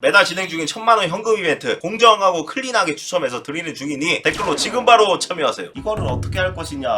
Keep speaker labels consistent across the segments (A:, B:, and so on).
A: 매달 진행 중인 천만원 현금 이벤트 공정하고 클린하게 추첨해서 드리는 중이니 댓글로 지금 바로 참여하세요 이거를 어떻게 할 것이냐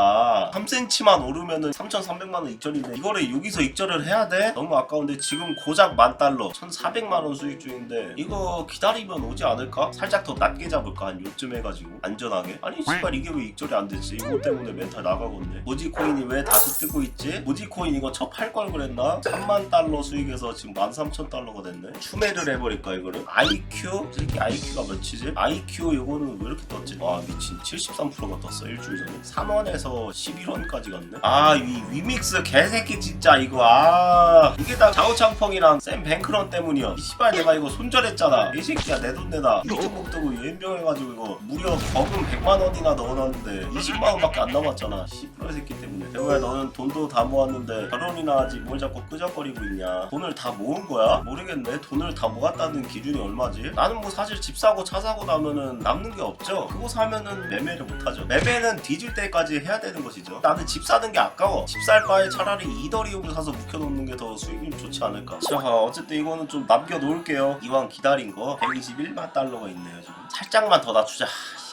A: 3cm만 오르면은 3,300만원 익절인데 이거를 여기서 익절을 해야 돼? 너무 아까운데 지금 고작 만 달러 1,400만원 수익 중인데 이거 기다리면 오지 않을까? 살짝 더 낮게 잡을까? 한 요쯤 해가지고 안전하게 아니 씨발 이게 왜 익절이 안 되지? 이거 때문에 멘탈 나가겠네 모지 코인이 왜 다시 뜨고 있지? 모지 코인 이거 첫 팔 걸 그랬나? 3만 달러 수익에서 지금 13,000달러가 됐네 추매를 해버릴까 이거를? IQ? 이 새끼 IQ가 몇이지? IQ 요거는 왜 이렇게 떴지? 와 미친. 73%가 떴어 일주일 전에. 3원에서 11원까지 갔네? 아이 위믹스 개새끼 진짜 이거. 아. 이게 다 자우창펑이랑 샘 뱅크런 때문이야. 이 씨발 내가 이거 손절했잖아. 이 새끼야 내 돈 내다. 이쪽목 뜨고 예명해가지고 이거 무려 거금 100만원이나 넣어놨는데 20만원밖에 안 남았잖아. 씨발 새끼 때문에. 대우야 너는 돈도 다 모았는데 결혼이나 하지 뭘 자꾸 끄적거리고 있냐? 돈을 다 모은 거야? 모르겠네. 돈을 다 모았다는 기준이 얼마지? 나는 뭐 사실 집 사고 차 사고 나면은 남는 게 없죠. 그거 사면은 매매를 못 하죠. 매매는 뒤질 때까지 해야 되는 것이죠. 나는 집 사는 게 아까워. 집 살 바에 차라리 이더리움을 사서 묵혀놓는 게 더 수익률 좋지 않을까. 자 어쨌든 이거는 좀 남겨놓을게요. 이왕 기다린 거. 121만 달러가 있네요 지금. 살짝만 더 낮추자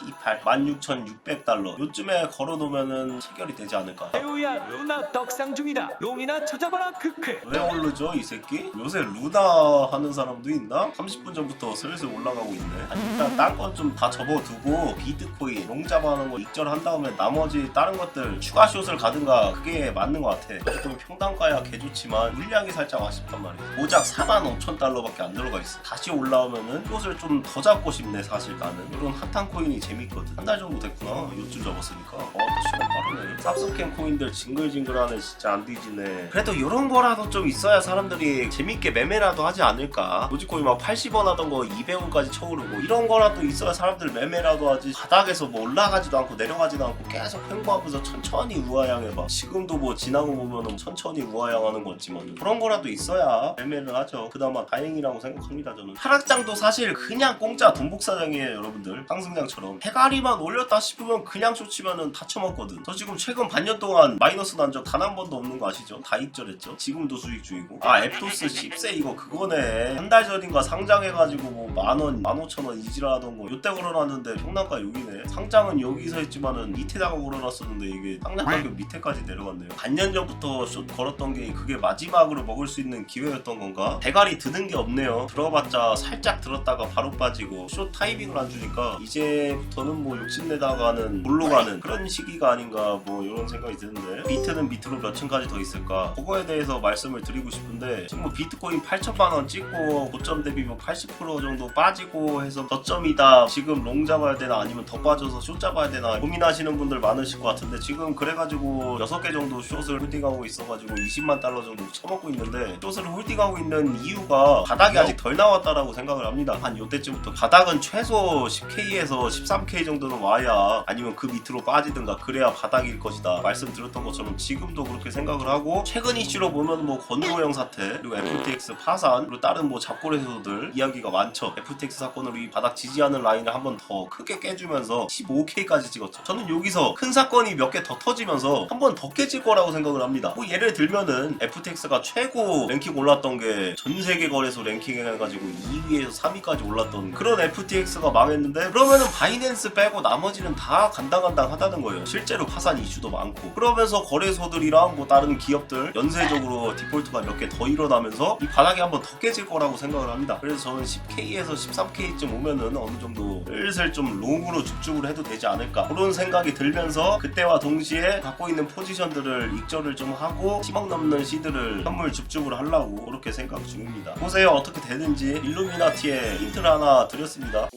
A: 18 16,600달러. 요쯤에 걸어놓으면은 체결이 되지 않을까.
B: 배우야 루나 떡상 중이다. 용이나 찾아봐라 크크.
A: 왜 오르죠 이 새끼? 요새 루나 하는 사람도 있나? 30분 전부터 슬슬 올라가고 있네. 아니, 일단 딴 건 좀 다 접어두고 비트코인 롱 잡아하는 거 익절한 다음에 나머지 다른 것들 추가 숏을 가든가 그게 맞는 것 같아. 어쨌든 평단가야 개좋지만 물량이 살짝 아쉽단 말이야 고작 4만 5천 달러밖에 안 들어가 있어. 다시 올라오면은 숏을 좀 더 잡고 싶네 사실 나는. 이런 핫한 코인이 재밌거든. 한 달 정도 됐구나. 요쯤 접었으니까. 어또 시간 빠르네. 쌉스캠 코인들 징글징글하네 진짜. 안 뒤지네. 그래도 이런 거라도 좀 있어야 사람들이 재밌게 매매라도 하지 않을까? 도지코인 막 80원 하던 거 200원까지 쳐오르고 이런 거라도 있어야 사람들 매매라도 하지. 바닥에서 뭐 올라가지도 않고 내려가지도 않고 계속 횡보하면서 천천히 우하향해봐. 지금도 뭐 지나고 보면은 천천히 우하향하는 거 있지만 그런 거라도 있어야 매매를 하죠. 그나마 다행이라고 생각합니다 저는. 하락장도 사실 그냥 공짜 돈복사장이에요 여러분들. 상승장처럼 해가리만 올렸다 싶으면 그냥 쫓치면은 다 처먹거든. 저 지금 최근 반년 동안 마이너스 난 적 단 한 번도 없는 거 아시죠? 다 익절했죠? 지금도 수익 중이고. 아 앱토스 10세 이거 그거네. 한 달 전인가 상장해가지고 뭐 만원, 만오천원 이지라던 거. 요때 걸어놨는데 평단가 여기네. 상장은 여기서 했지만은 밑에다가 걸어놨었는데 이게 상장 가격 밑에까지 내려갔네요. 반년 전부터 숏 걸었던 게 그게 마지막으로 먹을 수 있는 기회였던 건가? 대가리 드는 게 없네요. 들어봤자 살짝 들었다가 바로 빠지고 숏 타이밍을 안 주니까 이제 부터는 뭐 욕심내다가는 골로 가는 그런 시기가 아닌가 뭐 이런 생각이 드는데 비트는 밑으로 몇 층까지 더 있을까? 그거에 대해서 말씀을 드리고 싶은데 지금 뭐 비트코인 8천만 원 찍고 고점 대비 뭐 80% 정도 빠지고 해서 저점이다. 지금 롱 잡아야 되나 아니면 더 빠져서 숏 잡아야 되나 고민하시는 분들 많으실 것 같은데 지금 그래가지고 6개 정도 숏을 홀딩하고 있어가지고 20만 달러 정도 쳐먹고 있는데 숏을 홀딩하고 있는 이유가 바닥이 아직 덜 나왔다라고 생각을 합니다. 한 요때쯤부터 바닥은 최소 10K에서 13K 정도는 와야 아니면 그 밑으로 빠지든가 그래야 바닥일 것이다 말씀드렸던 것처럼 지금도 그렇게 생각을 하고 최근 이슈로 보면 뭐 건조형 사태 그리고 FTX 파산 그리고 다른 뭐 잡고래소들 이야기가 많죠. FTX 사건으로 이 바닥 지지하는 라인을 한 번 더 크게 깨주면서 15K까지 찍었죠. 저는 여기서 큰 사건이 몇 개 더 터지면서 한 번 더 깨질 거라고 생각을 합니다. 뭐 예를 들면은 FTX가 최고 랭킹 올랐던 게 전 세계 거래소 랭킹 해가지고 2위에서 3위까지 올랐던 그런 FTX가 망했는데 그러면은 바이낸스 빼고 나머지는 다 간당간당하다는 거예요. 실제로 파산 이슈도 많고. 그러면서 거래소들이랑 뭐 다른 기업들 연쇄적으로 디폴트가 몇 개 더 일어나면서 이 바닥이 한번 더 깨질 거라고 생각을 합니다. 그래서 저는 10K에서 13K쯤 오면은 어느 정도 슬슬 좀 롱으로 죽죽을 해도 되지 않을까. 그런 생각이 들면서 그때와 동시에 갖고 있는 포지션들을 익절을 좀 하고 10억 넘는 시드를 선물 죽죽을 하려고 그렇게 생각 중입니다. 보세요. 어떻게 되는지. 일루미나티에 힌트를 하나 드렸습니다